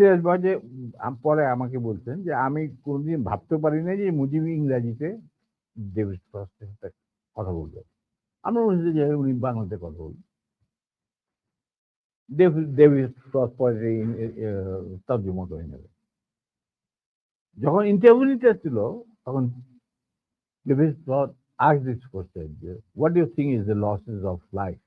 সিরাজ যে পরে আমাকে বলছেন যে আমি কোনোদিন ভাবতে পারি না যে মুজিব ইংরাজিতে ডেভিড ফ্রস্টের সাথে কথা বলবে। আমরা হচ্ছে যে উনি বাংলাতে কথা বলবেন। ডেভিড ডেভিড পরে তর্জমা করে নেবে। যখন ইন্টারভিউ নিতে ছিল তখন David Frost asked this question what do you think is the losses of life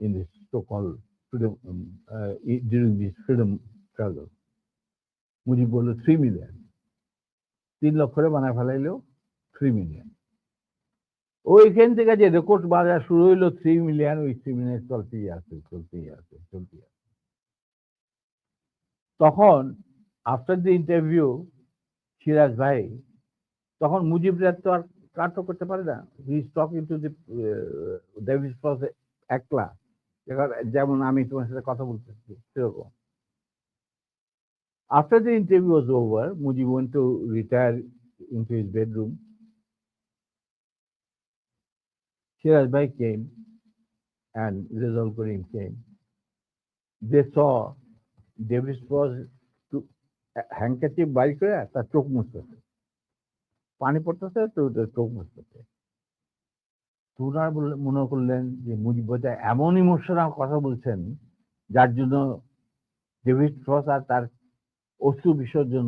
in this so-called um, uh, struggle Mujib বলল থ্রি মিলিয়ন তিন লক্ষরে বানায় ফেলাইলো থ্রি মিলিয়ন ওইখান থেকে যে রেকর্ড বাজার শুরু হইল থ্রি মিলিয়ন ওই থ্রি মিলিয়ন চলতেই আছে চলতেই আছে চলতেই আছে। তখন আফটার দ্য ইন্টারভিউ সিরাজ ভাই, তখন মুজিবরা তো আর কাটও করতে পারে না। He talking to the David Frost একলা। যেমন আমি তোমার সাথে কথা বলতেছি, সেরকম। After the interview was over, Mujib went to retire into his bedroom. Shiraz Bhai came and Rizal Karim came. They saw Davis was handkerchief বাইর করে তার চোখ মুছতেছে পানি পড়তেছে তো চোখ মুছতেছে তুনার মনে করলেন যে মুজিব এমন ইমোশনাল কথা বলছেন যার জন্য ডেভিড ফ্রস আর তার অশ্রু বিসর্জন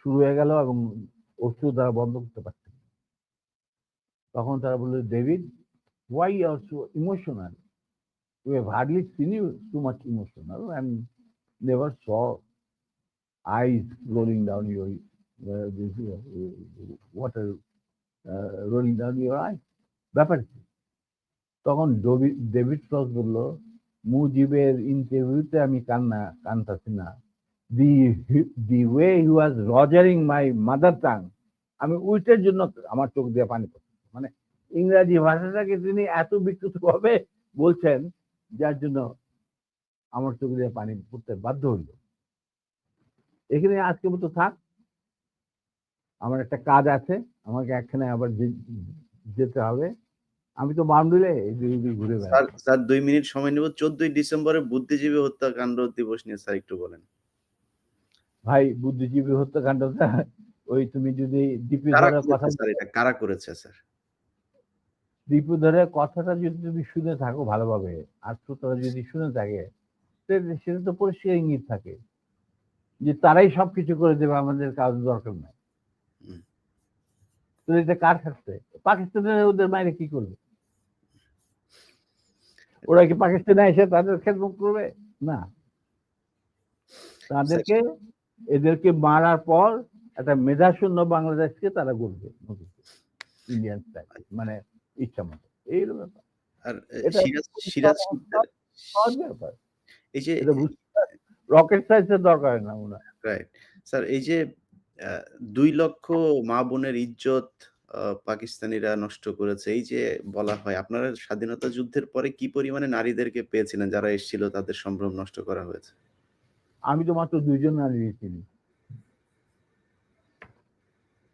শুরু হয়ে গেল এবং অশ্রু তারা বন্ধ করতে পারত তখন তারা বলল, David why are so emotional you hardly seen you so much emotional and never saw eyes rolling down your water rolling down your eye ব্যাপার তখন ডেভিড ফ্রস বলল, মুজিবের ইন্টারভিউতে আমি কান্না, কানতাছি না। The the way he was rogering my mother tongue আমি উইটের জন্য আমার চোখ দিয়ে পানি পড়ছে মানে ইংরাজি ভাষাটাকে তিনি এত বিকৃতভাবে বলছেন, যার জন্য আমার চোখ দিয়ে পানি পড়তে বাধ্য হইল। এখানে আজকে মতো থাক। আমার একটা কাজ আছে, আমাকে একখানে আবার যেতে হবে। আমি তো বামডুলে ঘুরে স্যার, দুই মিনিট সময় নেব। চোদ্দই ডিসেম্বরে বুদ্ধিজীবী হত্যাকাণ্ড দিবস নিয়ে স্যার একটু বলেন। ভাই বুদ্ধিজীবী হত্যাকাণ্ডটা ওই তুমি যদি ধরে কথা কারা করেছে স্যার? ডিপি ধরে কথাটা যদি তুমি শুনে থাকো ভালোভাবে আর শ্রোতারা যদি শুনে থাকে সেটা তো পরিষ্কার ইঙ্গিত থাকে যে তারাই সবকিছু করে দেবে আমাদের কাজ দরকার নাই। তো এটা কার ক্ষেত্রে পাকিস্তানের ওদের বাইরে কি করবে? ওরা কি পাকিস্তানে এসে তাদের খেদমত করবে? না। তাদেরকে এদেরকে মারার পর একটা মেধাশূন্য বাংলাদেশকে তারা গড়বে ইন্ডিয়ান মানে ইচ্ছা মতো। এই ব্যাপার। আর সিরাজ এই যে রকেট সাইন্সের দরকার না ওনার রাইট স্যার এই যে দুই লক্ষ মা বোনের ইজ্জত পাকিস্তানিরা নষ্ট করেছে এই যে বলা হয় আপনারা স্বাধীনতা যুদ্ধের পরে কি পরিমাণে নারীদেরকে পেয়েছিলেন যারা এসেছিল তাদের সম্ভ্রম নষ্ট করা হয়েছে? আমি তো মাত্র দুইজন নারী চিনি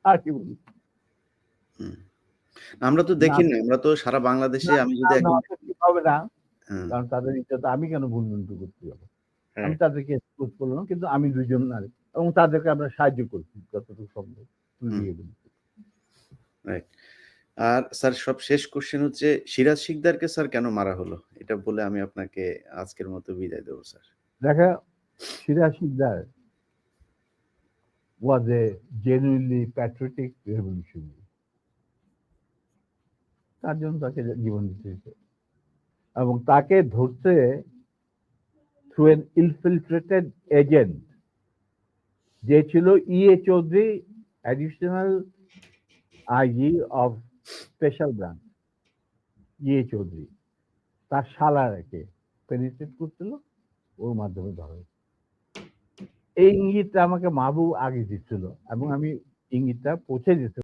আর কি বলি? আমরা তো দেখি না আমরা তো সারা বাংলাদেশে আমি যদি হবে না। কারণ তাদের ইচ্ছা আমি কেন ভুল ভুল করতে যাব? হ্যাঁ। আমি তাদেরকে এক্সপোজ করলাম কিন্তু আমি দুইজন নারী এবং তাদেরকে আমরা সাহায্য করছি যতটুকু সম্ভব। আর স্যার সব শেষ কোশ্চেন হচ্ছে সিরাজ শিকদারকে স্যার কেন মারা হলো? এটা বলে আমি আপনাকে আজকের মতো বিদায় দেবো স্যার। দেখা Siraj Sikdar was a genuinely patriotic revolutionary. তার জন্য তাকে জীবন দিতে হয়েছে এবং তাকে ধরতে থ্রু এন ইনফিলট্রেটেড এজেন্ট যে ছিল E A Chowdhury additional IG of special branch E A Chowdhury তার শালারাকে পেনিট্রেট করছিল, ওর মাধ্যমে ধরা হয়েছে। এই ইঙ্গিতটা আমাকে মাহবুব আগে দিচ্ছিল এবং আমি ইঙ্গিতটা পৌঁছে দিতে